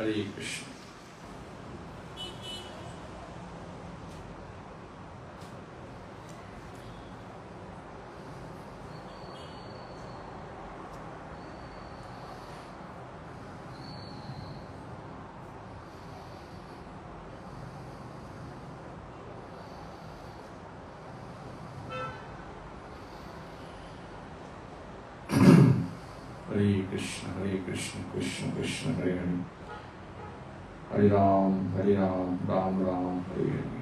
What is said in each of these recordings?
Hare Krishna. Hare Krishna, Hare Krishna, Krishna Krishna, Hare Hare. Hare Ram, Hare Ram, Ram Ram, Hare Hare.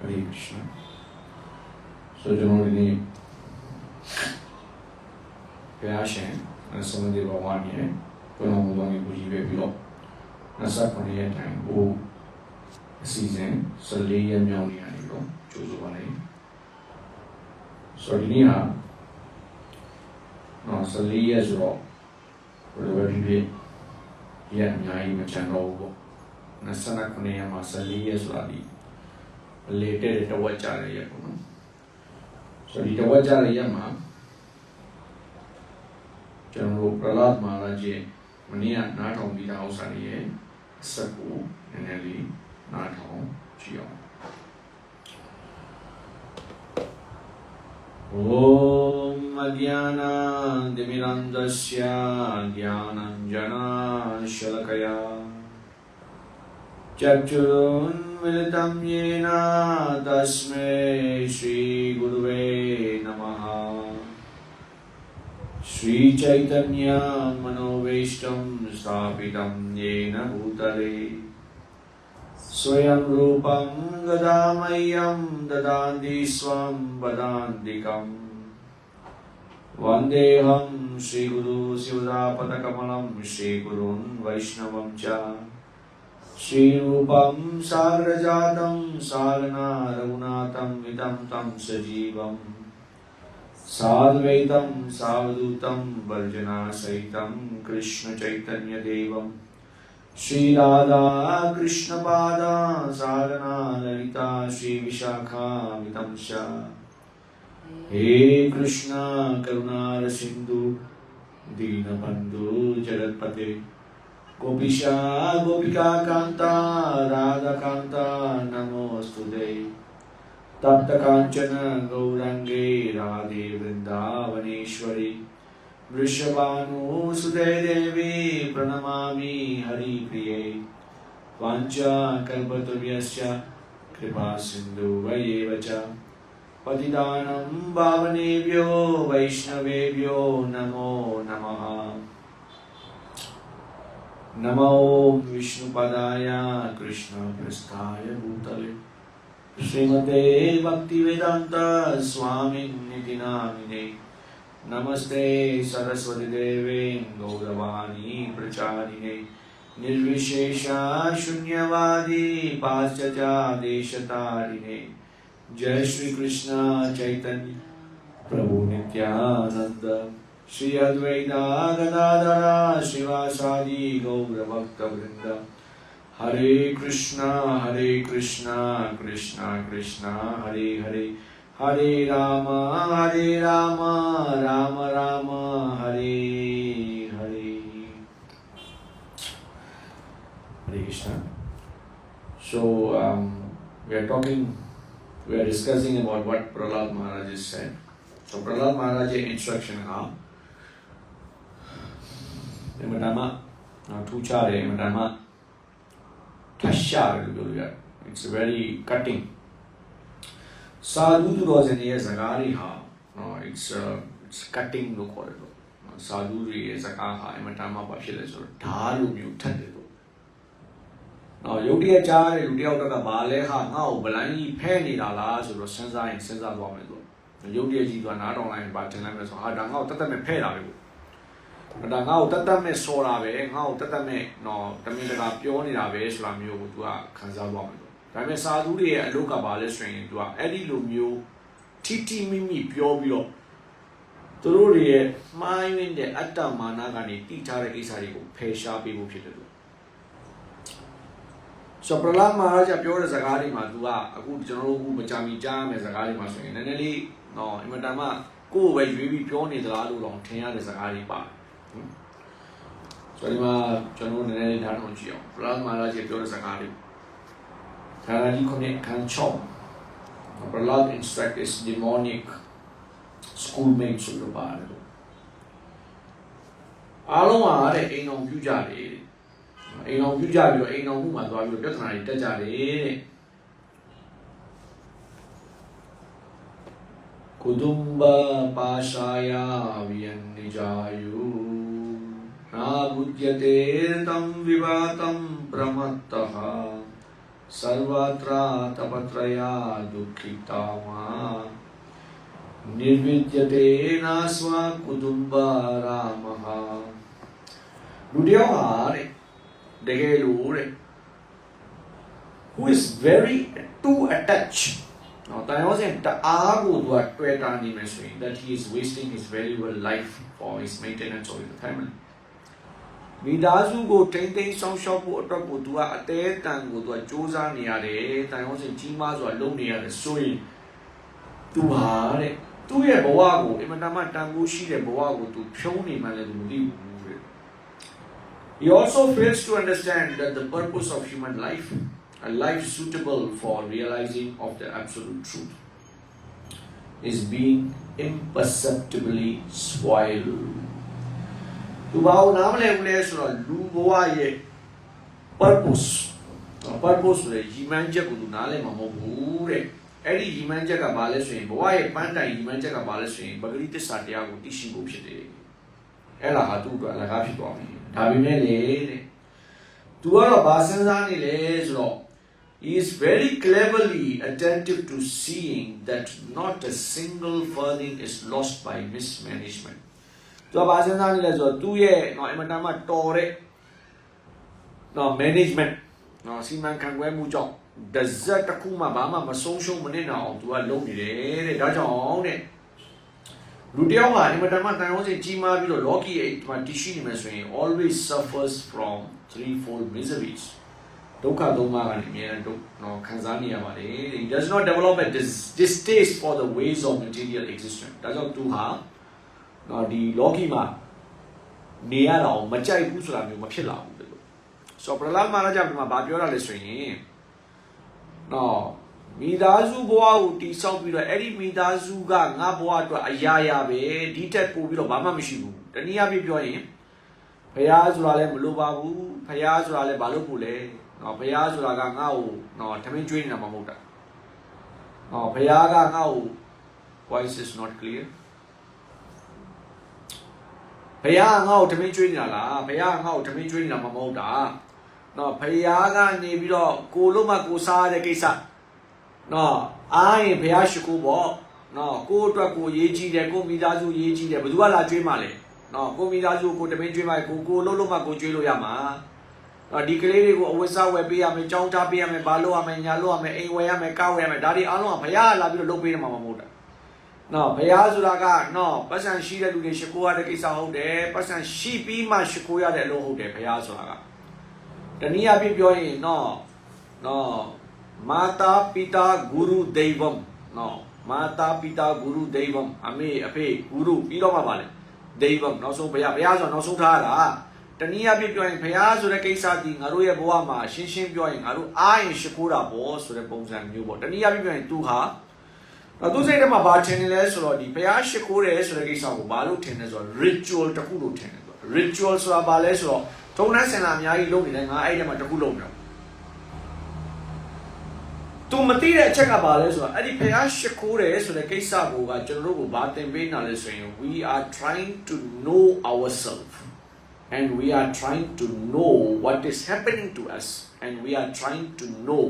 Hare Krishna. So ကျွန်တော်ဒီနေ့ဘုရားရှင်အစမဒီဘဝနဲ့ဘုရားမူတော်ကိုကြီးပဲပြီးတော့29ရက်တိုင်ကိုအစီအစဉ်14ရက်မြောက်နေရတယ်တော့ကြိုးစားပါလိမ့် ဆိုတော့ဒီနေ့ဟာနော်14ရက်ဆိုတော့ဘယ်လိုပဲဖြစ်ဖြစ်ရက်အများကြီးမချန်တော့ဘူးပေါ့29ရက်မှာ14ရက်ဆိုတာဒီလေတဲ့တဲ့တဝက်ကြတဲ့ရက်ပေါ့နော်ဆိုတော့ဒီတဝက်ကြတဲ့ရက်မှာကျွန်တော်တို့ပရလတ်မာလာကြီးမနေ့ကနားထောင်ပြီးသားဥစ္စာတွေရဲ့အဆက်ကိုနည်းနည်းလေးနားထောင်ကြည့်အောင် ॐ अज्ञानादिमिरन्दस्य ज्ञानञ्जनाशलकया। चक्षुरुन्मिलितं येन तस्मै श्रीगुरुवे नमः। श्रीचैतन्यमनोवेष्टं स्थापितं येन भूतले। स्वयं रूपं गदामह्यं ददान्ति स्वं वदान्तिकम् वन्देऽहं श्रीगुरु शिवदापदकमलं श्रीगुरून् वैष्णवं च श्रीरूपं साग्रजातं सागना रघुनाथं विदं तं सजीवम् साद्वैतं सावधूतं वर्जनासहितं कृष्णचैतन्यदेवम् श्री राधा श्रीराधाकृष्णपादा साधना ललिता श्री श्रीविशाखामितंश हे कृष्णा करुणारसिन्धु दीनबन्धु जगत्पते गोपिशा गोपिकान्ता राधाकान्ता नमोऽस्तु तप्त कांचन गौरंगे राधे वृन्दावनेश्वरी वृषभानुसुते देवी प्रणमामि हरिप्रिये। वाञ्छाकल्पतरुभ्यश्च कृपा सिन्धुवयेव च पतितानं पावनेभ्यो वैष्णवेभ्यो नमो नमः। नमो विष्णुपदाय, कृष्णप्रस्थाय भूतले। श्रीमते भक्तिवेदान्त स्वामिन्निति नामिने। नमस्ते सरस्वती देवे गौरवाणी प्रचारिणे, निर्विशेषा शून्यवादी पाश्चादेशतारिणे जय श्री कृष्ण चैतन्य। प्रभु नित्यानंद श्री अद्वैता गदाधरा शिवासादि वृंद Hare Krishna Hare Krishna Krishna Krishna, Hare Hare. Hare Rama Hare Rama Rama Rama, Hare Hare. Hare Krishna. So we are talking we are discussing about what Prahlad Maharaj is said तो प्रहलाद महाराज ये instruction का it's very cutting စာဓုသူတော်စင်ရဲ့စကားတွေဟာနော် it's uh, it's cutting လို့ခေါ်တယ်လို့နော်စာဓုတွေရဲ့စကားဟာအမတမဘာဖြစ်လဲဆိုတော့ဓာတ်လိုမျိုးထက်တယ်လို့နော်ယုတ်တရက်ကြားတဲ့လူတယောက်တော့ကဘာလဲဟာငါ့ကိုဗလိုင်းကြီးဖဲနေတာလားဆိုတော့စဉ်းစားရင်စဉ်းစားသွားမယ်ဆိုယုတ်တရက်ကြီးကနားတော်လိုက်ရင်ဘာတင်လိုက်မလဲဆိုဟာဒါငါ့ကိုတတ်တတ်နဲ့ဖဲတာပဲလို့ဒါငါ့ကိုတတ်တတ်မဲ့စော်တာပဲငါ့ကိုတတ်တတ်မဲ့နော်တမင်တကာပြောနေတာပဲဆိုတာမျိုးကို तू ကခံစားသွားမယ်လို့ ဒါပေမဲ့စာသူတွေရဲ့အလုပ်ကပါလဲဆိုရင် तू ကအဲ့ဒီလိုမျိုးထိထိမိမိပြောပြီးတော့သူတို့တွေရဲ့မှားယွင်းတဲ့အတ္တမာနကနေတိထားတဲ့ကိစ္စတွေကိုဖယ်ရှားပေးဖို့ဖြစ်တယ်လို့ဆိုတော့ပရလာမာရာပြောတဲ့စကားတွေမှာ तू ကအခုကျွန်တော်တို့အခုမကြမီကြားရမယ့်စကားတွေမှာဆိုရင်နည်းနည်းလေးနော်အင်မတန်မှကိုယ့်ကိုပဲရွေးပြီးပြောနေသလားလို့တော့ထင်ရတဲ့စကားတွေပါတယ်ဆိုတော့ဒီမှာကျွန်တော်တို့နည်းနည်းလေးဓာတ်ထုံကြည့်အောင်ပရလာမာရာပြောတဲ့စကားတွေ ခါရီခုနှစ်ခန်းချောင်း Prahlad instruct is demonic schoolmate ဆိုလို့ပါတယ်လို့အားလုံးကတဲ့အိမ်အောင်ပြုကြတယ်တဲ့အိမ်အောင်ပြုကြပြီးတော့အိမ်အောင်မှုမှာသွားပြီးတော့ပြဿနာတွေတက်ကြတယ်တဲ့ကုဒုံဘပါရှာယ सर्वत्र तपत्रया दुःखिता निर्विद्यते न स्वकुटुम्बरामः Rudyard de Gaylord, who is very too attached. Now, Tayozin argued that he is wasting his valuable life for his maintenance or his family. He also fails to understand that the purpose of human life, a life suitable for realizing of the absolute truth, is being imperceptibly spoiled. သူဘာလို့နားမလဲဘူးလဲဆိုတော့လူဘဝရဲ့ purpose purpose ဆိုတဲ့ရည်မှန်းချက်ကိုသူနားလည်မှာမဟုတ်ဘူးတဲ့အဲ့ဒီရည်မှန်းချက်ကဘာလဲဆိုရင်ဘဝရဲ့ပန်းတိုင်ရည်မှန်းချက်ကဘာလဲဆိုရင်ပဂရိတစ္ဆာတရားကိုသိရှိဖို့ဖြစ်တယ်အဲ့ဒါဟာသူ့အတွက်အလကားဖြစ်သွားပြီဒါပေမဲ့လေတဲ့သူကတော့ဘာစဉ်းစားနေလဲဆိုတော့ he is very cleverly attentive to seeing that not a single farthing is lost by mismanagement သူကဘာစဉ်းစားနေလဲဆိုတော့သူ့ရဲ့နော်အင်မတန်မှတော်တဲ့နော် management နော်စီမံခန့်ခွဲမှုကြောင့်ဒဇက်တစ်ခုမှဘာမှမဆုံးရှုံးမနေအောင်သူကလုပ်နေတယ်တဲ့ဒါကြောင့်တဲ့လူတယောက်ဟာအင်မတန်မှတန်ရုံးစိတ်ကြီးမားပြီးတော့ Loki အိတ်မှာတရှိနေမယ်ဆိုရင် always suffers from threefold miseries ဒုက္ခသုံးပါးကနေအများနဲ့ဒုက္ခနော်ခံစားနေရပါတယ် he does not develop a dis- distaste for the ways of material existence ဒါကြောင့်သူဟာ နော်ဒီ Loki မှာနေရတော့မကြိုက်ဘူးဆိုတာမျိုးမဖြစ်လာဘူးလို့ဆိုတော့ပရလာမာလာကြပြီးမှဘာပြောရလဲဆိုရင်နော်မိသားစုဘဝကိုတိဆောက်ပြီးတော့အဲ့ဒီမိသားစုကငါဘဝအတွက်အရာရာပဲဒီတက်ပို့ပြီးတော့ဘာမှမရှိဘူးတနည်းအားဖြင့်ပြောရင်ဖះဆိုတာလည်းမလိုပါဘူးဖះဆိုတာလည်းဘာလို့ပို့လဲနော်ဖះဆိုတာကငါ့ကိုနော်ထမင်းကျွေးနေတာမှမဟုတ်တာနော်ဖះကငါ့ကို voice is not clear ဖះကငါ့ကိုထမင်းကျွေးနေတာလားဖះကငါ့ကိုထမင်းကျွေးနေတာမှမဟုတ်တာနော်ဖះကနေပြီးတော့ကိုလုံးမကိုစားရတဲ့ကိစ္စနော်အားရင်ဖះရှိခိုးပေါ့နော်ကိုအတွက်ကိုရေးကြည့်တယ်ကိုမိသားစုရေးကြည့်တယ်ဘယ်သူကလာကျွေးမှလဲနော်ကိုမိသားစုကိုတမင်းကျွေးမှကိုကိုလုံးလုံးမကိုကျွေးလို့ရမှာနော်ဒီကလေးတွေကိုအဝတ်စားဝယ်ပေးရမယ်ကြောင်းထားပေးရမယ်ဘာလို့ရမယ်ညာလို့ရမယ်အိမ်ဝယ်ရမယ်ကားဝယ်ရမယ်ဒါတွေအားလုံးကဖះကလာပြီးတော့လုပ်ပေးတယ်မှာမဟုတ်တာ နော်ဘုရားဆိုတာကနော်ပတ်စံရှိတဲ့လူတွေရှိခိုးရတဲ့ကိစ္စဟုတ်တယ်ပတ်စံရှိပြီးမှရှိခိုးရတဲ့အလုပ်ဟုတ်တယ်ဘုရားဆိုတာကတနည်းအားဖြင့်ပြောရင်နော်နော်မာတာပိတာဂုရုဒေဝံနော်မာတာပိတာဂုရုဒေဝံအမေအဖေဂုရုပြီးတော့မှပါလေဒေဝံနောက်ဆုံးဘုရားဘုရားဆိုတော့နောက်ဆုံးထားတာတနည်းအားဖြင့်ပြောရင်ဘုရားဆိုတဲ့ကိစ္စဒီငါတို့ရဲ့ဘဝမှာရှင်းရှင်းပြောရင်ငါတို့အားရင်ရှိခိုးတာပေါ့ဆိုတဲ့ပုံစံမျိုးပေါ့တနည်းအားဖြင့်ပြောရင်သူဟာ တော့သူစိတ်ထဲမှာဘာထင်နေလဲဆိုတော့ဒီဘုရားရှိခိုးတယ်ဆိုတဲ့ကိစ္စကိုဘာလို့ထင်လဲဆိုတော့ ritual တစ်ခုလို့ထင်တယ်ဆိုတော့ ritual ဆိုတာဘာလဲဆိုတော့ထုံနှန်းစင်လာအများကြီးလုပ်နေတယ်ငါအဲ့ဒီမှာတစ်ခုလုပ်နေတာသူမသိတဲ့အချက်ကဘာလဲဆိုတော့အဲ့ဒီဘုရားရှိခိုးတယ်ဆိုတဲ့ကိစ္စကိုကကျွန်တော်တို့ကိုဘာသင်ပေးနာလဲဆိုရင် we are trying to know ourselves and we are trying to know what is happening to us and we are trying to know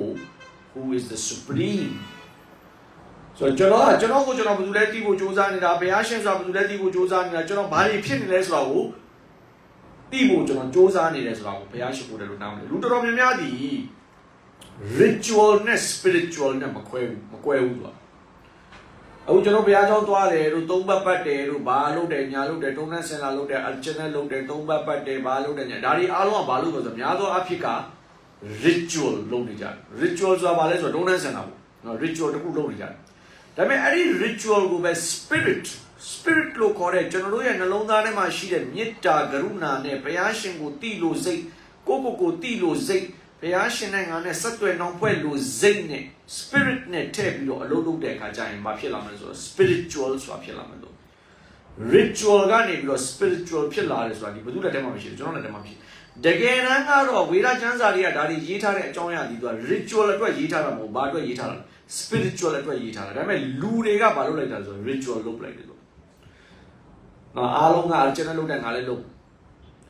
who is the supreme ဆိုတော့ကျွန်တော်ကကျွန်တော်ကိုကျွန်တော်ဘယ်သူလဲတီးဖို့စူးစမ်းနေတာဘုရားရှင်ဆိုတာဘယ်သူလဲတီးဖို့စူးစမ်းနေတာကျွန်တော်ဘာတွေဖြစ်နေလဲဆိုတာကိုတီးဖို့ကျွန်တော်စူးစမ်းနေတယ်ဆိုတာကိုဘုရားရှင်ကိုတယ်လို့နားမလဲလူတော်တော်များများဒီ ritual နဲ့ spiritual နဲ့မခွဲဘူးမကွဲဘူးဆိုတာအခုကျွန်တော်ဘုရားကျောင်းသွားတယ်တို့သုံးဘတ်ပတ်တယ်တို့ဘာလုပ်တယ်ညာလုပ်တယ်တုံးနဲ့ဆင်လာလုပ်တယ်အချင်နဲ့လုပ်တယ်သုံးဘတ်ပတ်တယ်ဘာလုပ်တယ်ညာဒါတွေအားလုံးကဘာလို့လဲဆိုတော့များသောအဖြစ်က ritual လုပ်နေကြတယ် ritual ဆိုတာဘာလဲဆိုတော့ဒုံးတန်းစင်တာပေါ့နော် ritual တစ်ခုလုပ်နေကြတယ် ဒါပေမဲ့အဲ့ဒီ ritual ကိုပဲ spirit spirit လို့ခေါ်တဲ့ကျွန်တော်တို့ရဲ့နှလုံးသားထဲမှာရှိတဲ့မေတ္တာကရုဏာနဲ့ဘုရားရှင်ကိုတည်လို့စိတ်ကိုကိုကိုတည်လို့စိတ်ဘုရားရှင်နဲ့ငါနဲ့ဆက်သွယ်နှောင်ဖွဲ့လို့စိတ်နဲ့ spirit နဲ့ထည့်ပြီးတော့အလုပ်လုပ်တဲ့အခါကျရင်ဘာဖြစ်လာမလဲဆိုတော့ spiritual ဆိုတာဖြစ်လာမယ်လို့ ritual ကနေပြီးတော့ spiritual ဖြစ်လာတယ်ဆိုတာဒီဘယ်သူလက်ထဲမှာမရှိဘူးကျွန်တော်လက်ထဲမှာမရှိတကယ်တမ်းကတော့ဝေဒကျမ်းစာတွေကဒါတွေရေးထားတဲ့အကြောင်းအရာဒီသူက ritual အတွက်ရေးထားတာမဟုတ်ဘာအတွက်ရေးထားတာလဲ spiritual အတွက်ရေးထားတာဒါပေမဲ့လူတွေကဘာလုပ်လိုက်တာဆိုတော့ ritual လုပ်လိုက်တယ်လို့နော်အားလုံးကကျွန်တော်လုပ်တဲ့ငါလည်းလုပ်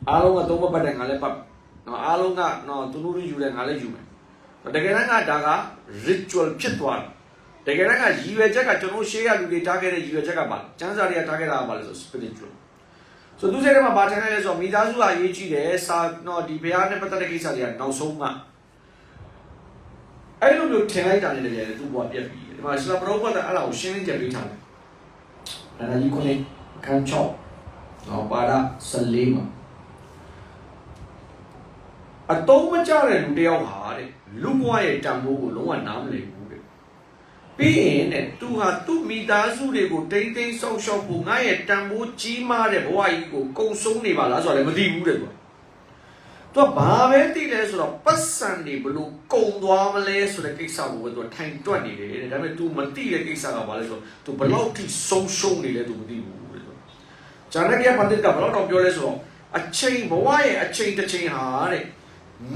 အားလုံးကသုံးပတ်ပတ်တဲ့ငါလည်းပတ်နော်အားလုံးကနော်သူတို့ယူတဲ့ငါလည်းယူမယ်တကယ်တမ်းကဒါက ritual ဖြစ်သွားတယ်တကယ်တမ်းကရည်ရွယ်ချက်ကကျွန်တော်ရှေးရလူတွေထားခဲ့တဲ့ရည်ရွယ်ချက်ကပါကျမ်းစာတွေကထားခဲ့တာကပါလဲဆို spiritual ဆိုသူစိတ်ထဲမှာဘာထင်လဲလဲဆိုတော့မိသားစုအရေးကြီးတယ်စာတော့ဒီဘုရားနဲ့ပတ်သက်တဲ့ကိစ္စတွေကနောက်ဆုံးမှ အဲ့လိုမျိုးထင်လိုက်တာနဲ့တကယ်သူ့ဘဝပြက်ပြီဒီမှာဆလာပရောပတ်အဲ့ဒါကိုရှင်းလင်းကြပေးထားတယ်ဒါနာကြီးကိုလေခန်းချောက်တော့ပါတာ14မှာအတုံးမကြတဲ့လူတယောက်ဟာတဲ့လူဘဝရဲ့တန်ဖိုးကိုလုံးဝနားမလည်ဘူးတဲ့ပြီးရင်တဲ့သူဟာသူ့မိသားစုတွေကိုတိမ့်တိမ့်ဆောက်ရှောက်ဖို့ငါရဲ့တန်ဖိုးကြီးမားတဲ့ဘဝကြီးကိုကုံဆုံးနေပါလားဆိုတော့လည်းမသိဘူးတဲ့သူက သူကဘာပဲသိလဲဆိုတော့ပတ်စံတွေဘလို့ကုံသွားမလဲဆိုတဲ့ကိစ္စကိုပဲသူကထိုင်တွက်နေတယ်တဲ့ဒါပေမဲ့ तू မသိတဲ့ကိစ္စကဘာလဲဆိုတော့ तू ဘလောက်ထိဆုံးရှုံးနေလဲ तू မသိဘူးတဲ့သူဂျာနကီယာပန်တစ်ကဘလောက်တော့ပြောလဲဆိုတော့အချိန်ဘဝရဲ့အချိန်တစ်ချိန်ဟာတဲ့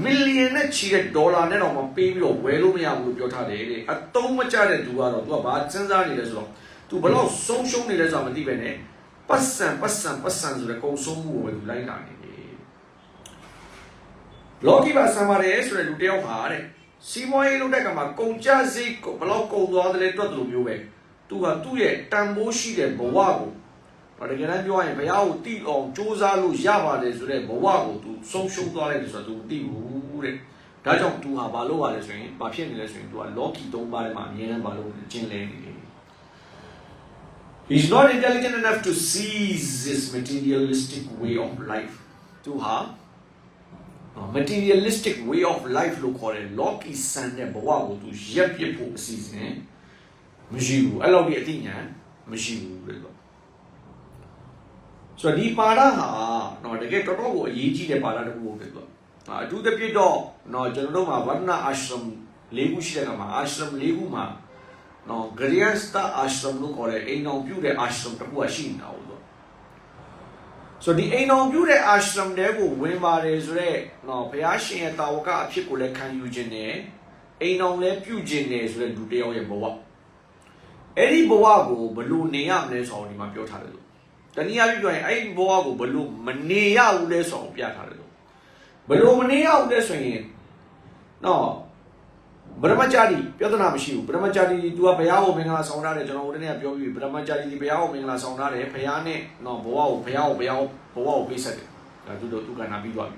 မီလီယံနဲ့ချီတဲ့ဒေါ်လာနဲ့တော့မပေးပြီးတော့ဝယ်လို့မရဘူးလို့ပြောထားတယ်တဲ့အတုံးမကျတဲ့သူကတော့ तू ကဘာစဉ်းစားနေလဲဆိုတော့ तू ဘလောက်ဆုံးရှုံးနေလဲဆိုတာမသိပဲနဲ့ပတ်စံပတ်စံပတ်စံဆိုတဲ့ကုံဆုံးမှုကိုပဲ तू လိုက်လာနေတယ် လောကီပါဆံပါတယ်ဆိုတဲ့လူတယောက်ဟာတဲ့စီးပွားရေးလုပ်တဲ့ကမှာကုန်ကြစိတ်ဘလောက်ကုန်သွားတယ်လဲတွက်တယ်လို့မျိုးပဲသူကသူ့ရဲ့တန်ဖိုးရှိတဲ့ဘဝကိုဘာတကယ်တမ်းပြောရရင်ဘုရားကိုတိအောင်စူးစမ်းလို့ရပါတယ်ဆိုတဲ့ဘဝကိုသူဆုံးရှုံးသွားလိုက်တယ်ဆိုတော့သူမသိဘူးတဲ့ဒါကြောင့်သူဟာဘာလုပ်ရလဲဆိုရင်ဘာဖြစ်နေလဲဆိုရင်သူက Loki ၃ပါးထဲမှာအမြဲတမ်းဘာလုပ်နေကျင်လဲနေတယ် He's not intelligent enough to seize this materialistic way of life သူဟာ materialistic way of life လို့ခေါ်တယ် Loki ဆန်တဲ့ဘဝကိုသူရက်ပြစ်ဖို့အစီအစဉ်မရှိဘူးအဲ့လောက်ဒီအသိဉာဏ်မရှိဘူးတဲ့တော့ဆိုတော့ဒီပါဒဟာတော့တကယ်တော်တော်ကိုအရေးကြီးတဲ့ပါဒတစ်ခုဟုတ်တယ်တော့အထူးသဖြင့်တော့တော့ကျွန်တော်တို့မှာဝန္နာအာရှရမ်၄ခုရှိတဲ့ကမှာအာရှရမ်၄ခုမှာနော်ဂရိယစတာအာရှရမ်လို့ခေါ်တဲ့အိမ်အောင်ပြုတဲ့အာရှရမ်တစ်ခုရှိနေတာဟုတ်တော့ ဆိုဒီအိမ်အောင်ပြုတဲ့အာရှရမ်တွေကိုဝင်ပါတယ်ဆိုတော့နော်ဘုရားရှင်ရဲ့တာဝကအဖြစ်ကိုလည်းခံယူခြင်းနဲ့အိမ်အောင်လည်းပြုခြင်းနဲ့ဆိုတဲ့လူတစ်ယောက်ရဲ့ဘဝအဲ့ဒီဘဝကိုဘယ်လိုနေရမလဲဆိုတော့ဒီမှာပြောထားတယ်လို့တနည်းအားဖြင့်ပြောရင်အဲ့ဒီဘဝကိုဘယ်လိုမနေရဘူးလဲဆိုတော့ပြထားတယ်လို့ဘယ်လိုမနေရဘူးလဲဆိုရင်နော် ဗရမကြတိပြဿနာမရှိဘူးဗရမကြတိ तू ကဘုရားကိုမင်္ဂလာဆောင်ထားတယ်ကျွန်တော်ဦးတနေ့ကပြောပြီးဗရမကြတိဒီဘုရားကိုမင်္ဂလာဆောင်ထားတယ်ဘုရားနဲ့နော်ဘဝကိုဘုရားကိုဘုရားကိုဘဝကိုပေးဆက်တယ်ဒါသူတို့သူကနာပြီးသွားပြီ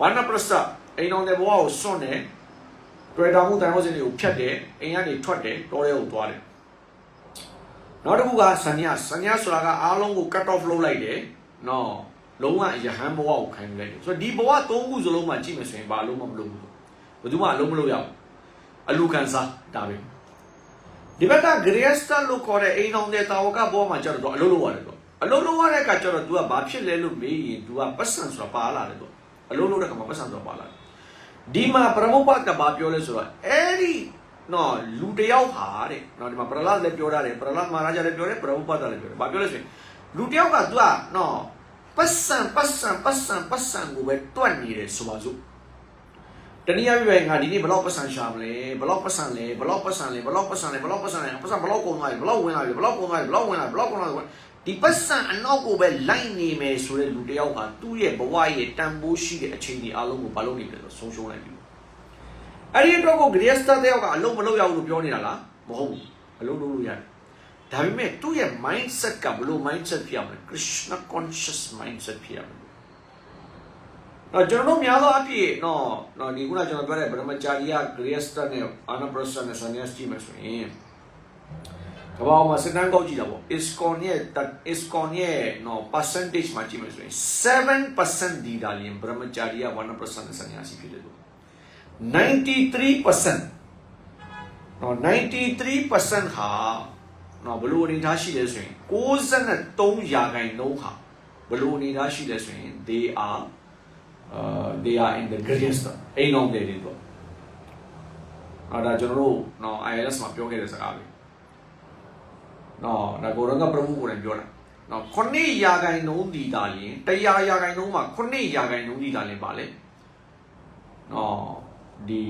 ဝန္နပရစအိမ်တော်တဲ့ဘဝကိုစွန့်တယ်တွေ့တော်မှုတန်ဟောစင်တွေကိုဖြတ်တယ်အိမ်ကနေထွက်တယ်တော်ရဲကိုသွားတယ်နောက်တစ်ခုကဆန်ညာဆန်ညာဆိုတာကအားလုံးကို cut off လုပ်လိုက်တယ်နော်လုံးဝယဟန်ဘဝကိုခံယူလိုက်တယ်ဆိုတော့ဒီဘဝသုံးခုစလုံးမှာကြည့်မယ်ဆိုရင်ဘာလုံးမမလုပ်ဘူးဘယ်သူမှအလုံးမလုပ်ရဘူး အလူခံစားဒါပဲဒီဘက်ကဂရီယစတလို့ခေါ်တဲ့အိမ်အောင်တဲ့တာဝကဘောမှာကျတော့အလုံးလုံးရတယ်တော့အလုံးလုံးရတဲ့အခါကျတော့ तू ကဘာဖြစ်လဲလို့မေးရင် तू ကပတ်စံဆိုတာပါလာတယ်တော့အလုံးလုံးတဲ့ခါမှာပတ်စံဆိုတာပါလာတယ်ဒီမှာပရမုပ္ပကဘာပြောလဲဆိုတော့အဲ့ဒီနော်လူတယောက်ဟာတဲ့နော်ဒီမှာပရလတ်လည်းပြောထားတယ်ပရလတ်မဟာရာဂျာလည်းပြောတယ်ပရမုပ္ပကလည်းပြောတယ်ဘာပြောလဲဆိုရင်လူတယောက်က तू ကနော်ပတ်စံပတ်စံပတ်စံပတ်စံကိုပဲတွက်နေတယ်ဆိုပါစို့ တနည်းအားဖြင့်ငါဒီနေ့ဘလောက်ပတ်စံရှာမလဲဘလောက်ပတ်စံလဲဘလောက်ပတ်စံလဲဘလောက်ပတ်စံလဲဘလောက်ပတ်စံလဲပတ်စံဘလောက်ကုန်သွားပြီဘလောက်ဝင်လာပြီဘလောက်ကုန်သွားပြီဘလောက်ဝင်လာပြီဘလောက်ကုန်လာပြီဒီပတ်စံအနောက်ကိုပဲလိုက်နေမယ်ဆိုတဲ့လူတယောက်ဟာသူ့ရဲ့ဘဝရဲ့တန်ဖိုးရှိတဲ့အချိန်ဒီအလုံးကိုဘာလုပ်နေလဲဆိုဆုံးရှုံးလိုက်ပြီအဲ့ဒီတော့ကိုဂရီယစတာတယောက်ကအလုံးမလုပ်ရဘူးလို့ပြောနေတာလားမဟုတ်ဘူးအလုံးလုပ်လို့ရတယ်ဒါပေမဲ့သူ့ရဲ့ mindset ကဘလို့ mindset ဖြစ်အောင်လဲ Krishna conscious mindset ဖြစ်အောင် တော့ကျွန်တော်တို့များသောအားဖြင့်နော်နော်ဒီခုနကျွန်တော်ပြောတဲ့ဗရမချာရီယာဂရီယစတာနဲ့အာနာပရစတာနဲ့ဆန်နီယစကြည့်မယ်ဆိုရင်ကဘာမှာစတန်ကောက်ကြည့်တာပေါ့ ISKCON ရဲ့ ISKCON ရဲ့နော် percentage မှာကြည့်မယ်ဆိုရင်7%ဒီဒါလျင်ဗရမချာရီယာ1%နဲ့ဆန်နီယစီဖြစ်တယ်လို့93%နော်93%ဟာနော်ဘယ်လိုအနေထားရှိလဲဆိုရင်63ရာခိုင်နှုန်းဟာဘယ်လိုအနေထားရှိလဲဆိုရင် they are uh they are in the greatest အိမ်အောင်တယ်တွေတော့အဲ့ဒါကျွန်တော်တို့နော် ILS မှာပြောခဲ့တဲ့စကားပဲနော်ဒါကိုရငါပြမှုကိုလည်းပြောတာနော်ခုနှစ်ရာခိုင်နှုန်းဒီတာလျင်100ရာခိုင်နှုန်းမှာခုနှစ်ရာခိုင်နှုန်းဒီတာလျင်ပါလေနော်ဒီ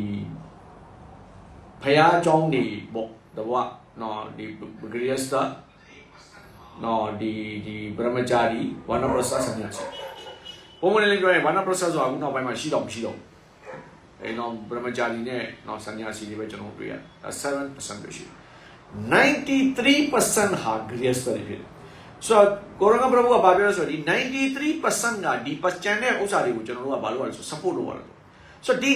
ဖះเจ้าနေပေါ့တဘွားနော်ဒီ greatest နော်ဒီဒီပရမဂျာဒီဝနပရစဆန်ညာစီ ပုံမှန်လေးပြောရင်ဝနပရစဆိုတာအခုနောက်ပိုင်းမှာရှိတော့မရှိတော့ဘူးအဲတော့ပရမဂျာဒီနဲ့နော်ဆန်ညာစီတွေပဲကျွန်တော်တွေ့ရ7%ပဲရှိ93%ဟာ greatest တွေဖြစ်တယ်ဆိုတော့ကိုရငါပရဘုကဘာပြောလဲဆိုတော့ဒီ93%ကဒီပတ်ချန်တဲ့ဥစ္စာတွေကိုကျွန်တော်တို့ကဘာလုပ်ရလဲဆို support လုပ်ရတယ်ဆိုတော့ဒီ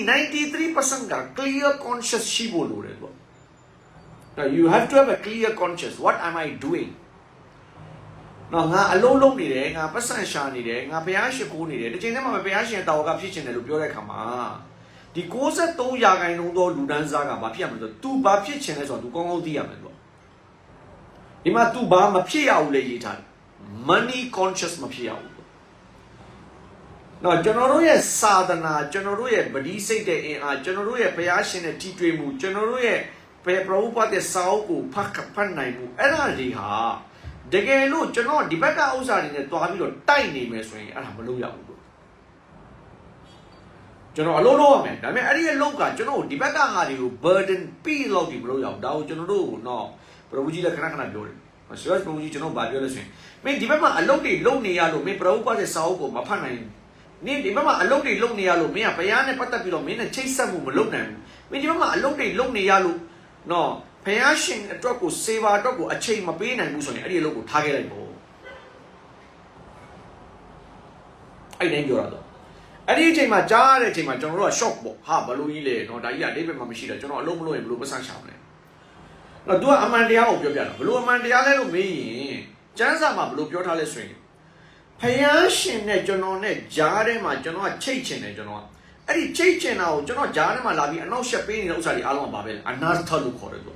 93%က clear conscious ရှိဖို့လိုတယ်သူက Now you have to have a clear conscious what am I doing နော်ငါအလုံးလုံးနေတယ်ငါပတ်စံရှာနေတယ်ငါဘုရားရှိခိုးနေတယ်ဒီချိန်ထဲမှာဘုရားရှင်တာဝကဖြစ်ချင်တယ်လို့ပြောတဲ့အခါမှာဒီ63ရာခိုင်နှုန်းသောလူဒန်းစားကဘာဖြစ်ရမလဲဆိုတော့ तू ဘာဖြစ်ချင်လဲဆိုတော့ तू ကောင်းကောင်းသိရမယ်သူကဒီမှာ तू ဘာမဖြစ်ရဘူးလေရေးထားတယ် money conscious မဖြစ်ရဘူးနော်ကျွန်တော်တို့ရဲ့စာသနာကျွန်တော်တို့ရဲ့ဗတိစိတ်တဲ့အင်အားကျွန်တော်တို့ရဲ့ဘုရားရှင်နဲ့တည်တွေ့မှုကျွန်တော်တို့ရဲ့ဘယ်ပရဝုပတ်တဲ့စာအုပ်ကိုဖတ်ဖတ်နိုင်မှုအဲ့ဒါတွေဟာ တကယ်လို့ကျွန်တော်ဒီဘက်ကဥစ္စာတွေနဲ့တွားပြီးတော့တိုက်နေမယ်ဆိုရင်အဲ့ဒါမလုပ်ရဘူးလို့ကျွန်တော်အလုပ်လုပ်ရမယ်ဒါပေမဲ့အဲ့ဒီအလုပ်ကကျွန်တော်ဒီဘက်ကဟာတွေကို burden ပြီးလောက်ဒီမလုပ်ရဘူးဒါကိုကျွန်တော်တို့တော့ပရဝုကြီးလည်းခဏခဏပြောတယ်ဆွေးပရဝုကြီးကျွန်တော်ဗာပြောလို့ဆိုရင်မင်းဒီဘက်မှာအလုပ်တွေလုပ်နေရလို့မင်းပရဝုပတ်တဲ့စာအုပ်ကိုမဖတ်နိုင်ဘူးနင်ဒီဘက်မှာအလုပ်တွေလုပ်နေရလို့မင်းကဘုရားနဲ့ပတ်သက်ပြီးတော့မင်းနဲ့ချိတ်ဆက်မှုမလုပ်နိုင်ဘူးမင်းဒီဘက်မှာအလုပ်တွေလုပ်နေရလို့နော် ဖះရှင်အတွက်ကိုစေပါအတွက်ကိုအချိန်မပေးနိုင်ဘူးဆိုရင်အဲ့ဒီအလုပ်ကိုထားခဲ့လိုက်ပေါ့အဲ့တိုင်းပြောတာတော့အဲ့ဒီအချိန်မှာကြားရတဲ့အချိန်မှာကျွန်တော်တို့က shock ပေါ့ဟာဘလို့ကြီးလေနော်ဒါကြီးကအတိတ်ဘက်မှာမရှိတော့ကျွန်တော်အလုပ်မလုပ်ရင်ဘလို့ပတ်စံရှာမလဲတော့ तू ကအမှန်တရားကိုပြောပြတာဘလို့အမှန်တရားလဲလို့မေးရင်ကျမ်းစာမှာဘလို့ပြောထားလဲဆိုရင်ဖះရှင်နဲ့ကျွန်တော်နဲ့ကြားထဲမှာကျွန်တော်ကချိတ်ချင်တယ်ကျွန်တော်ကအဲ့ဒီချိတ်ချင်တာကိုကျွန်တော်ကြားထဲမှာလာပြီးအနောက်ရှက်ပေးနေတဲ့ဥစ္စာတွေအားလုံးကပါပဲအနာသလို့ခေါ်တယ်သူ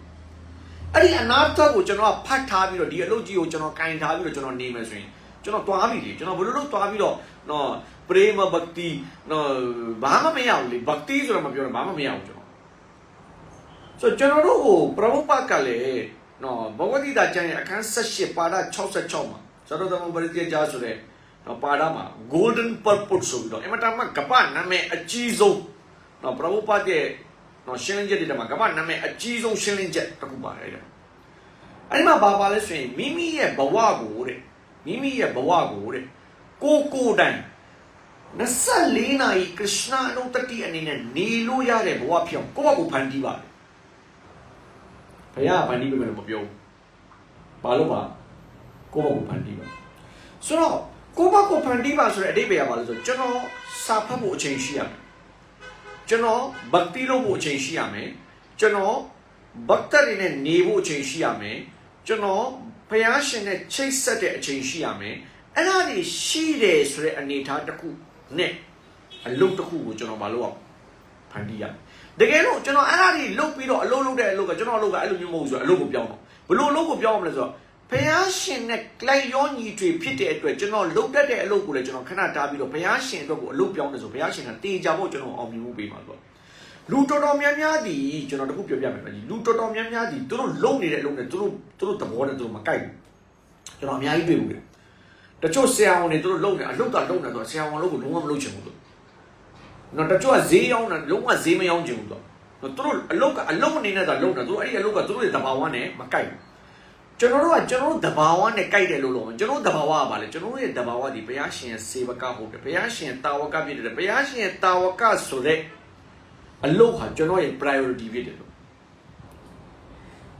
အဲ့ဒီအနာသကိုကျွန်တော်ကဖတ်ထားပြီးတော့ဒီအလုပ်ကြီးကိုကျွန်တော်ကင်ထားပြီးတော့ကျွန်တော်နေမယ်ဆိုရင်ကျွန်တော်တွားပြီလေကျွန်တော်ဘယ်လိုလုပ်တွားပြီးတော့နော်ပရေမဘတ်တီနော်ဘာမှမရဘူးလေဘတ်တီဆိုတော့မပြောတော့ဘာမှမရဘူးကျွန်တော်ဆိုကျွန်တော်တို့ကိုပရမုပ္ပကလည်းနော်ဘဂဝတိတာကျမ်းရဲ့အခန်း78ပါဒ66မှာသရသမပရိတေကြားဆိုတဲ့နော်ပါဒမှာ golden purpose ဆိုပြီးတော့အမတမကပနာမည်အကြီးဆုံးနော်ပရမုပ္ပရဲ့ နော်ရှင်းလင်းချက်တွေမှာကမ္ဘာနာမည်အကြီးဆုံးရှင်းလင်းချက်တစ်ခုပါတယ်တဲ့အဲ့ဒီမှာဘာပါလဲဆိုရင်မိမိရဲ့ဘဝကိုတဲ့မိမိရဲ့ဘဝကိုတဲ့ကိုကိုတိုင်24နာရီကရရှနာအနုတ္တိအနေနဲ့နေလို့ရတဲ့ဘဝဖြစ်အောင်ကိုယ့်ဘကိုဖန်တီးပါလေဘုရားဖန်တီးပေးမယ်လို့မပြောဘူးဘာလို့ပါကိုယ့်ဘကိုဖန်တီးပါဆိုတော့ကိုယ့်ဘကိုဖန်တီးပါဆိုတဲ့အဓိပ္ပာယ်ကဘာလဲဆိုတော့ကျွန်တော်စာဖတ်ဖို့အချိန်ရှိရမယ် ကျွန်တော်ဗတ်တီလုပ်ဖို့အချိန်ရှိရမယ်ကျွန်တော်ဗတ်တက်တွေနဲ့နေဖို့အချိန်ရှိရမယ်ကျွန်တော်ဘုရားရှင်နဲ့ချိတ်ဆက်တဲ့အချိန်ရှိရမယ်အဲ့ဒါတွေရှိတယ်ဆိုတဲ့အနေအထားတစ်ခုနဲ့အလုပ်တစ်ခုကိုကျွန်တော်မလုပ်အောင်ဖန်တီးရတကယ်လို့ကျွန်တော်အဲ့ဒါတွေလုပ်ပြီးတော့အလုပ်လုပ်တဲ့အလုပ်ကကျွန်တော်အလုပ်ကအဲ့လိုမျိုးမဟုတ်ဘူးဆိုတော့အလုပ်ကိုပြောင်းတော့ဘလို့အလုပ်ကိုပြောင်းအောင်လဲဆိုတော့ ဘုရားရှင်နဲ့ကြိုက်ရောညီတွေဖြစ်တဲ့အတွက်ကျွန်တော်လုပ်တတ်တဲ့အလုပ်ကိုလည်းကျွန်တော်ခဏတားပြီးတော့ဘုရားရှင်အတွက်ကိုအလုပ်ပြောင်းတယ်ဆိုဘုရားရှင်ကတေချာဖို့ကျွန်တော်အောင်မြင်မှုပေးမှာဆိုတော့လူတော်တော်များများဒီကျွန်တော်တခုပြောပြမယ်ဗျလူတော်တော်များများဒီသူတို့လုံနေတဲ့အလုပ်နဲ့သူတို့သူတို့သဘောနဲ့သူတို့မကိုက်ဘူးကျွန်တော်အများကြီးတွေ့ဘူးလေတချို့ဆရာဝန်တွေသူတို့လုံနေအလုပ်ကလုံနေတော့ဆရာဝန်လုပ်ကိုလုံးဝမလုပ်ချင်ဘူးလို့နော်တချို့ကဈေးရောင်းတာလုံးဝဈေးမရောင်းချင်ဘူးတော့သူတို့အလုပ်ကအလုပ်အနေနဲ့သာလုံနေသူတို့အဲ့ဒီအလုပ်ကသူတို့ရဲ့သဘာဝနဲ့မကိုက်ဘူး ကျွန်တော်တို့ကကျွန်တော်တို့တဘာဝနဲ့ကြိုက်တယ်လို့လို့ကျွန်တော်တို့တဘာဝကဘာလဲကျွန်တော်တို့ရဲ့တဘာဝဒီဘုရားရှင်ရဲ့စေဝကဟုတ်တယ်ဘုရားရှင်ရဲ့တာဝကဖြစ်တယ်ဘုရားရှင်ရဲ့တာဝကဆိုတဲ့အလုပ်ဟာကျွန်တော်ရဲ့ priority ဖြစ်တယ်လို့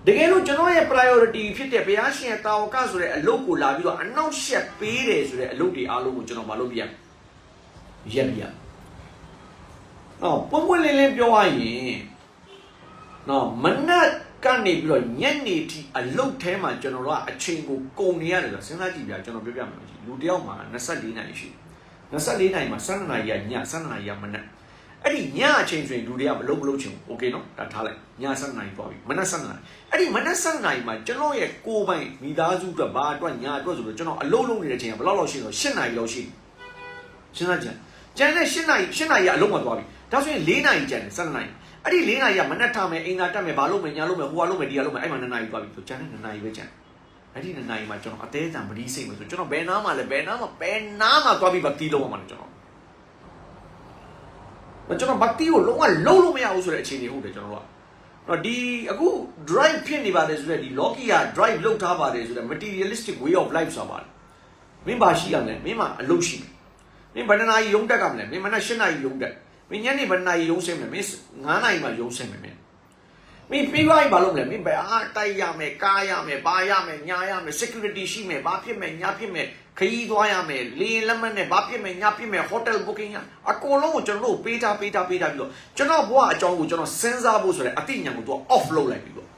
တကယ်လို့ကျွန်တော်ရဲ့ priority ဖြစ်တဲ့ဘုရားရှင်ရဲ့တာဝကဆိုတဲ့အလုပ်ကိုလာပြီးတော့အနောက်ရှက်ပေးတယ်ဆိုတဲ့အလုပ်တွေအားလုံးကိုကျွန်တော်မလုပ်ပြရက်ပြနော်ပုံပွင့်လင်းလင်းပြောရရင်နော်မနက် ကနေပြီးတော့ညနေထိအလုတ်ထဲမှာကျွန်တော်တို့ကအချိန်ကိုကုန်နေရတယ်ဆိုတော့စဉ်းစားကြည့်ပြကျွန်တော်ပြောပြမယ်ကြီးလူတယောက်မှာ24နာရီရှိ24နာရီမှာ12နာရီကည12နာရီကမနက် အဲ့ဒီညအချိန်ဆိုရင်လူတွေကမလုံးမလုံးချင်ဘူးโอเคနော်ဒါထားလိုက်ည7နာရီသွားပြီမနက်7နာရီအဲ့ဒီမနက်7နာရီမှာကျွန်တော်ရဲ့ကိုယ်ပိုင်မိသားစုအတွက်ဘာအတွက်ညအတွက်ဆိုတော့ကျွန်တော်အလုံးလုံးနေတဲ့အချိန်ကဘယ်လောက်လောက်ရှိတော့8နာရီလောက်ရှိစဉ်းစားကြည့်ကျန်တဲ့8နာရီ8နာရီကအလုံးမသွားပြီဒါဆိုရင်4နာရီကျန်တယ်7နာရီ အဲ့ဒီ4နာရီကမနက်ထားမယ်အင်္ဂါတက်မယ်ဘာလုပ်မယ်ညလုပ်မယ်ဟိုကလုပ်မယ်ဒီကလုပ်မယ်အဲ့မှာ2နာရီသွားပြီဆိုကျန်တဲ့2နာရီပဲကျန်အဲ့ဒီ2နာရီမှာကျွန်တော်အသေးအံမဒီစိတ်မယ်ဆိုကျွန်တော်ဘယ်နားမှာလဲဘယ်နားမှာဘယ်နားမှာသွားပြီးဗတ်တီလုံးမှာလဲကျွန်တော်မကျွန်တော်ဗတ်တီကိုလုံးဝလုံးလို့မရဘူးဆိုတဲ့အခြေအနေဟုတ်တယ်ကျွန်တော်တို့ကတော့ဒီအခု drive ဖြစ်နေပါတယ်ဆိုတဲ့ဒီ Loki က drive လုပ်ထားပါတယ်ဆိုတဲ့ materialistic way of life ဆိုတာပါတယ်မင်းဘာရှိရမလဲမင်းမှာအလုပ်ရှိတယ်မင်းဘယ်နှစ်နာရီရုံးတက်ကမလဲမင်းမနက်၈နာရီရုံးတက် မင်းညနေဘယ်နှစ်နာရီရုံးဆင်းမလဲမင်း9နာရီမှရုံးဆင်းမယ်မင်းမင်းပြီးသွားရင်ဘာလုပ်မလဲမင်းဘယ်အားတိုက်ရမယ်ကားရမယ်ဘာရမယ်ညာရမယ် security ရှိမယ်ဘာဖြစ်မယ်ညာဖြစ်မယ်ခရီးသွားရမယ်လေလက်မှတ်နဲ့ဘာဖြစ်မယ်ညာဖြစ်မယ် hotel booking ရအကုန်လုံးကိုကျွန်တော်တို့ပေးထားပေးထားပေးထားပြီးတော့ကျွန်တော်ဘဝအကြောင်းကိုကျွန်တော်စဉ်းစားဖို့ဆိုတဲ့အသိဉာဏ်ကိုသူက off လုပ်လိုက်ပြီပေါ့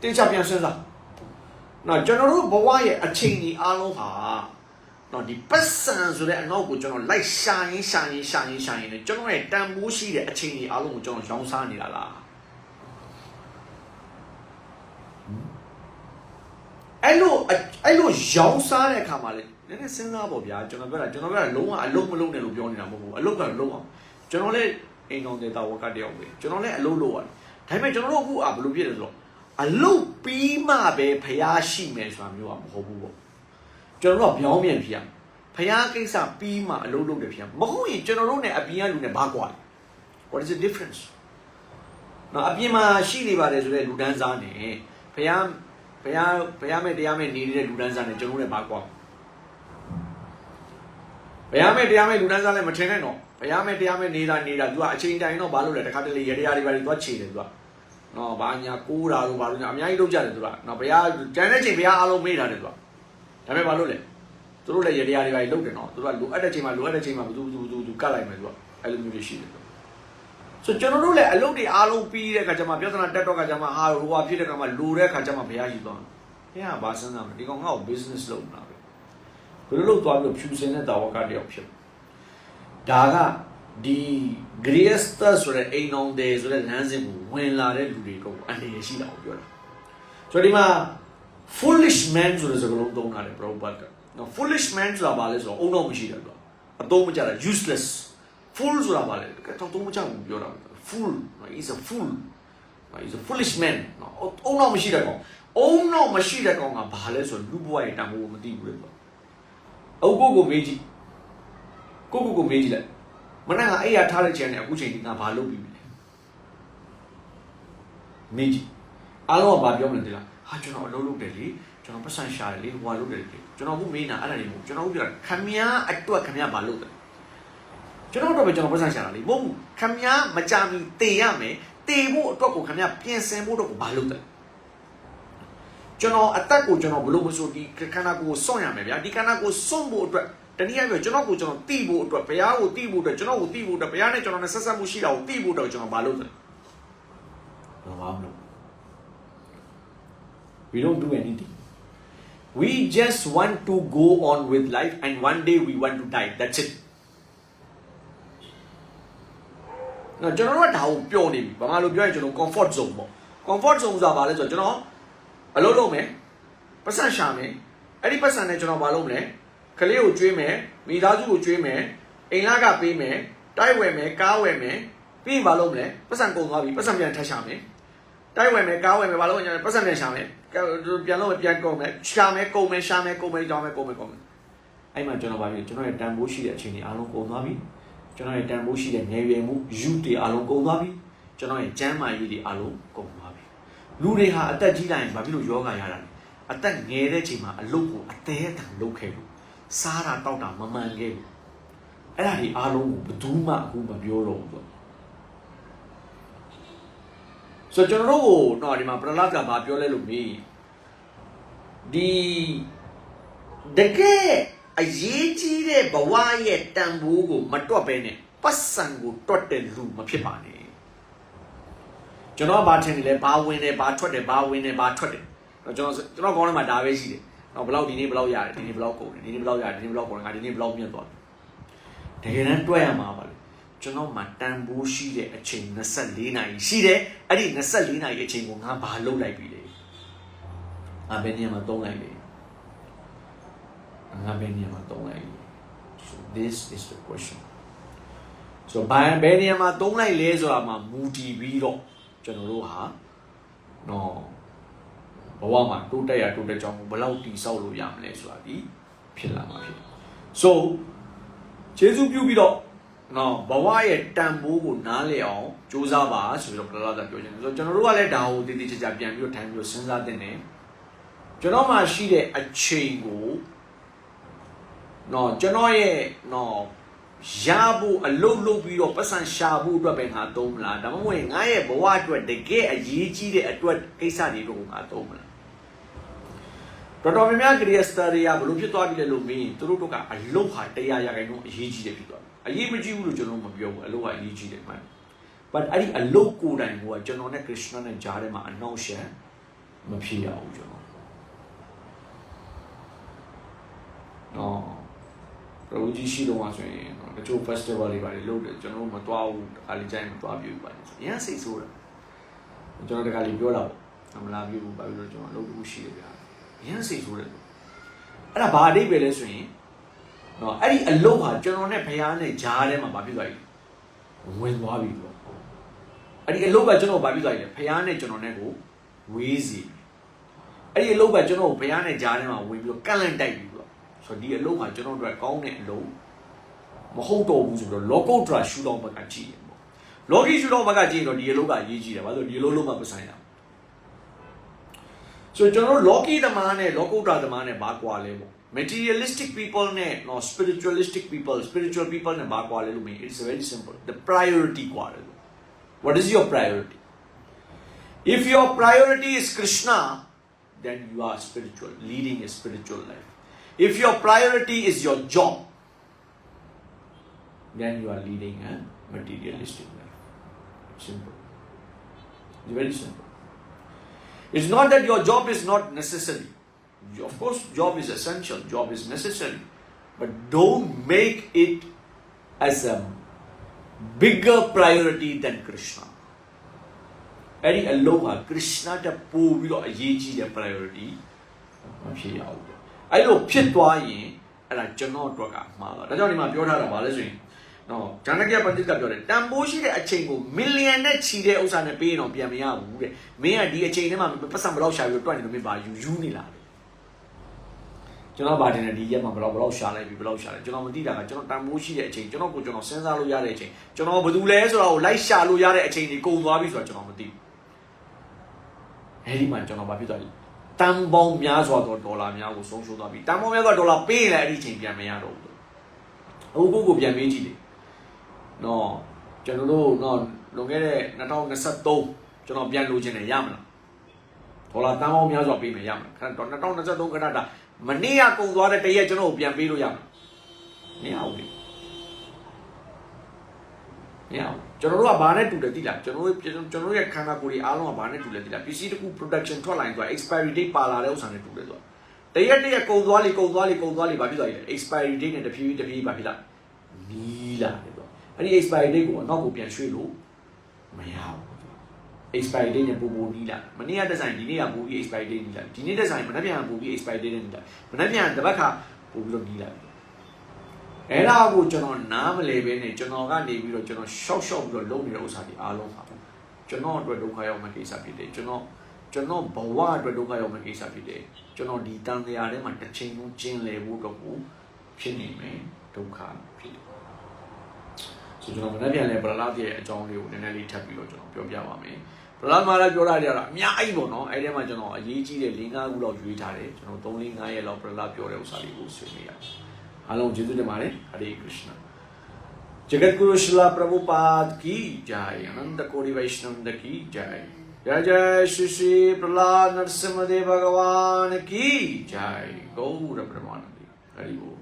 တင်ချပြန်စဉ်းစားနော်ကျွန်တော်တို့ဘဝရဲ့အချိန်ကြီးအားလုံးဟာ နော်ဒီပတ်စံဆိုတဲ့အနောက်ကိုကျွန်တော်လိုက်ရှာရင်းရှာရင်းရှာရင်းရှာရင်းနဲ့ကျွန်တော်ရဲ့တန်ဖိုးရှိတဲ့အချိန်ကြီးအားလုံးကိုကျွန်တော်ရောင်းစားနေတာလားအဲ့လိုအဲ့လိုရောင်းစားတဲ့အခါမှာလေနည်းနည်းစဉ်းစားပေါ့ဗျာကျွန်တော်ပြောတာကျွန်တော်ပြောတာလုံးဝအလုံးမလုံးနဲ့လို့ပြောနေတာမဟုတ်ဘူးအလုံးကလုံးအောင်ကျွန်တော်လည်းအိမ်ကောင်တဲ့တာဝကတယောက်ပဲကျွန်တော်လည်းအလုံးလုံးရတယ်ဒါပေမဲ့ကျွန်တော်တို့အခုအဘယ်လိုဖြစ်လဲဆိုတော့အလုံးပြီးမှပဲဖျားရှိမယ်ဆိုတာမျိုးကမဟုတ်ဘူးပေါ့ ကျွန်တော်တို့ကပြောင်းပြန်ဖြစ်ရဖျားကိစ္စပြီးမှအလုံးလုံးတယ်ဖြစ်ရမဟုတ်ရင်ကျွန်တော်တို့ ਨੇ အပြင်ကလူ ਨੇ ဘာကွာလဲ what is the difference နော်အပြင်မှာရှိနေပါတယ်ဆိုတဲ့လူတန်းစားနဲ့ဖျားဘုရားဘုရားမဲ့တရားမဲ့နေနေတဲ့လူတန်းစားနဲ့ကျွန်တော်တို့လည်းပါကွာဘုရားမဲ့တရားမဲ့လူတန်းစားလည်းမထင်နဲ့တော့ဘုရားမဲ့တရားမဲ့နေတာနေတာ तू ကအချိန်တိုင်းတော့ဘာလို့လဲတခါတလေရတရားတွေပါတွေသွားခြေတယ် तू ကနော်ဘာညာကိုးတာလို့ဘာလို့ညာအများကြီးလုပ်ကြတယ် तू ကနော်ဘုရားကျန်တဲ့ချိန်ဘုရားအားလုံးမေးတာတယ် तू က ဒါပေမဲ့ဘာလို့လဲသူတို့လည်းရတရားတွေပါလုပ်တယ်နော်သူတို့ကလိုအပ်တဲ့ချိန်မှာလိုအပ်တဲ့ချိန်မှာဘသူဘသူဘသူကတ်လိုက်မယ် तू ကအဲ့လိုမျိုးတွေရှိတယ်ဆိုကျွန်တော်တို့လည်းအလုပ်တွေအားလုံးပြီးတဲ့ခါကျမှပြဿနာတက်တော့ခါကျမှဟာဟိုဟာဖြစ်တဲ့ခါမှလိုတဲ့ခါကျမှဘုရားယူသွားတယ်ဘုရားဘာစဉ်းစားမလဲဒီကောင်ငါ့ကို business လုပ်နေတာပဲဘယ်လိုလုပ်သွားပြီးဖြူစင်တဲ့တာဝကတယောက်ဖြစ်ဒါကဒီ Greyster ဆိုတဲ့အိမ်အောင်တယ်ဆိုတဲ့လမ်းစဉ်ကိုဝင်လာတဲ့လူတွေကိုအနေရရှိတာကိုပြောတာဆိုတော့ဒီမှာ foolish man ဆိုတဲ့စကားလုံးသုံးတာလေ bro but နော် foolish man ဆိုတာဘာလဲဆိုတော့အုံတော့မရှိတယ်ကွာအသုံးမကျတာ useless fool ဆိုတာဘာလဲတော့သုံးမချဘူးပြောတာ fool is a fool is a foolish man နော်အုံတော့မရှိတဲ့ကောင်အုံတော့မရှိတဲ့ကောင်ကဘာလဲဆိုလူဘဝရဲ့တန်ဖိုးမသိဘူးလေပေါ့အုပ်ကိုကိုမေးကြည့်ကိုကိုကိုမေးကြည့်လိုက်မနက်ကအဲ့ရထားတဲ့ချိန်နဲ့အခုချိန်ဒီငါဘာလုပ်ပြီးပြီလဲမေးကြည့်အားလုံးကဘာပြောမလဲဒီလား ဟာကျွန်တော်အလုပ်လုပ်တယ်လေကျွန်တော်ပတ်စံရှာတယ်လေဟိုဟာလုပ်တယ်လေကျွန်တော်အခုမေးနေတာအဲ့ဒါတွေမဟုတ်ကျွန်တော်အခုပြောတာခမည်းအတွက်ခမည်းဘာလုပ်တယ်ကျွန်တော်တော့ပဲကျွန်တော်ပတ်စံရှာတာလေမဟုတ်ဘူးခမည်းမကြမီတည်ရမယ်တည်ဖို့အတွက်ကိုခမည်းပြင်ဆင်ဖို့အတွက်ကိုဘာလုပ်တယ်ကျွန်တော်အသက်ကိုကျွန်တော်ဘလို့မဆိုဒီခန္ဓာကိုယ်ကိုစွန့်ရမယ်ဗျာဒီခန္ဓာကိုယ်စွန့်ဖို့အတွက်တနည်းအားဖြင့်ကျွန်တော်ကိုကျွန်တော်တိဖို့အတွက်ဘုရားကိုတိဖို့အတွက်ကျွန်တော်ကိုတိဖို့အတွက်ဘုရားနဲ့ကျွန်တော်နဲ့ဆက်ဆက်မှုရှိတာကိုတိဖို့အတွက်ကျွန်တော်ဘာလုပ်တယ်ဘာမှမလုပ် we don't do anything we just want to go on with life and one day we want to die that's it နော်ကျွန်တော်တို့ကဒါကိုပြောနေပြီဘာမှလို့ပြောရင်ကျွန်တော် comfort zone ပေါ့ comfort zone ဆိုတာဘာလဲဆိုတော့ကျွန်တော်အလုပ်လုပ်မယ်ပတ်စံရှာမယ်အဲ့ဒီပတ်စံနဲ့ကျွန်တော်မလုပ်မလဲကလေးကိုကျွေးမယ်မိသားစုကိုကျွေးမယ်အိမ်လာကပေးမယ်တိုက်ဝယ်မယ်ကားဝယ်မယ်ပြီးရင်မလုပ်မလဲပတ်စံကုန်သွားပြီပတ်စံပြန်ထပ်ရှာမယ် တိုက်ဝယ်မယ်ကားဝယ်မယ်ဘာလို့ညာပတ်စံပြန်ရှာမယ်ပြန်လို့ပြန်ကုန်မယ်ရှာမယ်ကုန်မယ်ရှာမယ်ကုန်မယ်ကြောင်းမယ်ကုန်မယ်ကုန်မယ်အဲ့မှာကျွန်တော်ဗာပြီကျွန်တော်ရဲ့တန်ဖိုးရှိတဲ့အချိန်တွေအားလုံးကုန်သွားပြီကျွန်တော်ရဲ့တန်ဖိုးရှိတဲ့ငယ်ရွယ်မှုယူတွေအားလုံးကုန်သွားပြီကျွန်တော်ရဲ့ကျန်းမာရေးတွေအားလုံးကုန်သွားပြီလူတွေဟာအသက်ကြီးလာရင်ဘာဖြစ်လို့ယောဂရတာလဲအသက်ငယ်တဲ့ချိန်မှာအလုပ်ကိုအသေးအတန်လုပ်ခဲ့လို့စားတာတောက်တာမမှန်ခဲ့ဘူးအဲ့ဒါဒီအားလုံးကိုဘယ်သူမှအခုမပြောတော့ဘူး ဆိုတော့ကျွန်တော်တို့ကိုတော့ဒီမှာပရလတ်ကဘာပြောလဲလို့မေးဒီတကယ်အရေးကြီးတဲ့ဘဝရဲ့တန်ဖိုးကိုမတွက်ပဲနဲ့ပတ်စံကိုတွက်တဲ့လူမဖြစ်ပါနဲ့ကျွန်တော်ဘာထင်တယ်လဲဘာဝင်တယ်ဘာထွက်တယ်ဘာဝင်တယ်ဘာထွက်တယ်တော့ကျွန်တော်ကျွန်တော်ကောင်းထဲမှာဒါပဲရှိတယ်တော့ဘယ်လောက်ဒီနေ့ဘယ်လောက်ရတယ်ဒီနေ့ဘယ်လောက်ကုန်တယ်ဒီနေ့ဘယ်လောက်ရတယ်ဒီနေ့ဘယ်လောက်ကုန်တယ်ငါဒီနေ့ဘယ်လောက်မြတ်သွားတယ်တကယ်တမ်းတွက်ရမှာပါလေ ကျွန်တော်မှတန်ဖိုးရှိတဲ့အချိန်24နာရီရှိတယ်အဲ့ဒီ24နာရီအချိန်ကိုငါဘာလုပ်လိုက်ပြီလဲငါဘယ်နေရာမှာသုံးလိုက်လဲငါဘယ်နေရာမှာသုံးလိုက်လဲ so this is the question so ဘာဘယ်နေရာမှာသုံးလိုက်လဲဆိုတာမှာမူတည်ပြီးတော့ကျွန်တော်တို့ဟာနော်ဘဝမှာတိုးတက်ရတိုးတက်ကြောင်းကိုဘယ်လောက်တည်ဆောက်လို့ရမလဲဆိုတာဒီဖြစ်လာမှာဖြစ်တယ် so ကျေးဇူးပြုပြီးတော့ နော်ဘဝရဲ့တန်ဖိုးကိုနားလည်အောင်စူးစမ်းပါဆိုပြီးတော့ဘလာလာပြောချင်တယ်ဆိုတော့ကျွန်တော်တို့ကလည်းဒါကိုတည်တည်ချာချာပြန်ပြီးတော့ထိုင်ပြီးတော့စဉ်းစားတင်တယ်ကျွန်တော်မှရှိတဲ့အချိန်ကိုနော်ကျွန်တော်ရဲ့နော်ရဖို့အလုတ်လုတ်ပြီးတော့ပတ်စံရှာဖို့အတွက်ပဲငါသုံးမလားဒါမှမဟုတ်ငါရဲ့ဘဝအတွက်တကယ်အရေးကြီးတဲ့အတွက်ကိစ္စတွေကိုငါသုံးမလားတော်တော်များများကလေးစတာတွေကဘလို့ဖြစ်သွားပြီလဲလို့မင်းသူတို့တို့ကအလုတ်ဟာတရားရခိုင်တော့အရေးကြီးတယ်ဖြစ်သွားတယ် အရေးမကြီးဘူးလို့ကျွန်တော်မပြောဘူးအလုတ်ဟာအရေးကြီးတယ်မှန် but အဲ့ဒီအလုတ်ကိုယ်တိုင်ကကျွန်တော်နဲ့ Krishna နဲ့ကြားထဲမှာအနှောင့်အယှက်မဖြစ်ရဘူးကျွန်တော်နော်ပရိုဂျီရှိတော့ဆိုရင်နော်တချို့ festival တွေပါလေလုပ်တယ်ကျွန်တော်တို့မသွားဘူးတခါလေကြိုင်မသွားပြဘူးပါလေအရင်စိတ်ဆိုးတယ်ကျွန်တော်တခါလေပြောတာပေါ့မလာပြဘူးပါပြီးတော့ကျွန်တော်လုပ်လို့ရှိတယ်ဗျာအရင်စိတ်ဆိုးတယ်အဲ့ဒါဘာအဓိပ္ပာယ်လဲဆိုရင် နော်အဲ့ဒီအလုတ်ဟာကျွန်တော်နဲ့ဘုရားနဲ့ကြားထဲမှာဘာဖြစ်သွားပြီဝင်သွားပြီပေါ့အဲ့ဒီအလုတ်ကကျွန်တော်ဘာဖြစ်သွားပြီလဲဘုရားနဲ့ကျွန်တော်နဲ့ကိုဝေးစီအဲ့ဒီအလုတ်ကကျွန်တော်ကိုဘုရားနဲ့ကြားထဲမှာဝင်ပြီးတော့ကန့်လန့်တိုက်ပြီပေါ့ဆိုတော့ဒီအလုတ်ဟာကျွန်တော်တို့ကောင်းတဲ့အလုတ်မဟုတ်တော့ဘူးဆိုတော့လောကုတ္တရာရှုတော်ဘက်ကကြည့်ရင်ပေါ့လောကီရှုတော်ဘက်ကကြည့်ရင်တော့ဒီအလုတ်ကအရေးကြီးတယ်ဘာလို့ဒီအလုတ်လုံးမှမဆိုင်ရဘူးဆိုတော့ကျွန်တော်တို့လောကီသမားနဲ့လောကုတ္တရာသမားနဲ့ဘာကွာလဲပေါ့ materialistic people နဲ့ no spiritualistic people spiritual people နဲ့ဘာကွာလဲလို့မင်း it's very simple the priority ကွာတယ်လို့ what is your priority if your priority is krishna then you are spiritual leading a spiritual life if your priority is your job then you are leading a materialistic life simple it's very simple it's not that your job is not necessary of course job is essential job is necessary but don't make it as a bigger priority than krishna အဲ့ဒီအလုံးဟာ krishna တက်ပို့ပြီးတော့အရေးကြီးတဲ့ priority မဖြစ်ရဘူးအဲ့လိုဖြစ်သွားရင်အဲ့ဒါကျွန်တော်အတွက်ကမှားတော့ဒါကြောင့်ဒီမှာပြောထားတာဗာလဲဆိုရင်နော်ဂျန်နကရပတိကပြောတယ်တန်ဖိုးရှိတဲ့အချိန်ကိုမီလီယံနဲ့ချီတဲ့ဥစ္စာနဲ့ပေးရင်တော့ပြန်မရဘူးတဲ့မင်းကဒီအချိန်ထဲမှာပတ်စံဘယ်လောက်ရှာပြီးတော့တွက်နေလို့မင်းပါယူယူနေလား ကျွန်တော်ဗာတင်တယ်ဒီရက်မှာဘယ်လောက်ဘယ်လောက်ရှာလိုက်ပြီဘယ်လောက်ရှာလိုက်ကျွန်တော်မသိတာကကျွန်တော်တန်ဖိုးရှိတဲ့အချိန်ကျွန်တော်ကိုကျွန်တော်စဉ်းစားလို့ရတဲ့အချိန်ကျွန်တော်ဘာလို့လဲဆိုတာကိုလိုက်ရှာလို့ရတဲ့အချိန်ကြီးကုန်သွားပြီဆိုတာကျွန်တော်မသိဘူးအဲဒီမှာကျွန်တော်ဗာဖြစ်သွားပြီတန်ပေါင်းများစွာသောဒေါ်လာများကိုဆုံးရှုံးသွားပြီတန်ပေါင်းများစွာဒေါ်လာပေးရင်လည်းအဲ့ဒီအချိန်ပြန်မရတော့ဘူးအခုကိုကိုပြန်ပေးကြည့်တယ်နော်ကျွန်တော်တို့နော်လွန်ခဲ့တဲ့2023ကျွန်တော်ပြန်လိုချင်တယ်ရမလားဒေါ်လာတန်ပေါင်းများစွာပေးမယ်ရမလားခဏတော့2023ခဏတာ မနေ့ကကုန်သွားတဲ့တရက်ကျွန်တော်ကိုပြန်ပေးလို့ရမလားမရဘူးလေမရဘူးကျွန်တော်တို့ကဘာနဲ့တူတယ်သိလားကျွန်တော်တို့ကျွန်တော်တို့ရဲ့ခန္ဓာကိုယ်တွေအားလုံးကဘာနဲ့တူလဲသိလားပစ္စည်းတစ်ခု production ထွက်လာရင်ဆိုတာ expiry date ပါလာတဲ့ဥစ္စာနဲ့တူတယ်ဆိုတာတရက်တရက်ကုန်သွားလေကုန်သွားလေကုန်သွားလေဘာဖြစ်သွားလဲ expiry date နဲ့တဖြည်းဖြည်းတဖြည်းဖြည်းဘာဖြစ်လာနီးလာတယ်ပေါ့အဲ့ဒီ expiry date ကိုနောက်ကိုပြန်ရွှေ့လို့မရဘူး expiry date နဲ့ပို့ပို့နီးလာမနေ့ကဒီဇိုင်းဒီနေ့ကပို့ပြီး expiry date နီးလာဒီနေ့ဒီဇိုင်းမနေ့ပြန်ပို့ပြီး expiry date နဲ့နီးလာမနေ့ပြန်တစ်ပတ်ခါပို့ပြီးတော့နီးလာအဲ့ဒါကိုကျွန်တော်နားမလဲပဲနဲ့ကျွန်တော်ကနေပြီးတော့ကျွန်တော်ရှော့ရှော့ပြီးတော့လုပ်နေတဲ့ဥစ္စာတွေအားလုံးပါကျွန်တော်အတွက်ဒုက္ခရောက်မဲ့ကိစ္စဖြစ်တယ်ကျွန်တော်ကျွန်တော်ဘဝအတွက်ဒုက္ခရောက်မဲ့ကိစ္စဖြစ်တယ်ကျွန်တော်ဒီတန်တရားထဲမှာတစ်ချိန်လုံးကျင်းလည်ဖို့တော့ကိုဖြစ်နေမယ်ဒုက္ခဖြစ်တယ်ဆိုကျွန်တော်မနေ့ပြန်လဲဗလာရဲ့အကြောင်းလေးကိုနည်းနည်းလေးထပ်ပြီးတော့ကျွန်တော်ပြောပြပါမယ်ဗ လာမှာလည်းပြောတာတွေကတော့အများကြီးပေါ့နော်အဲ့ဒီမှာကျွန်တော်အရေးကြီးတဲ့၄၅ခုလောက်ရွေးထားတယ်ကျွန်တော်၃၄၅ရက်လောက်ဗလာပြောတဲ့ဥစ္စာလေးကိုဆွေးနွေးရအောင်အားလုံးကျေးဇူးတင်ပါတယ်ဟရေခရစ်ယာန် जगत गुरु शिला प्रभुपाद की जय अनंत कोटि वैष्णव की जय जय जय श्री श्री प्रहलाद नरसिंह देव भगवान की जय गौर ब्रह्मानंदी हरि बोल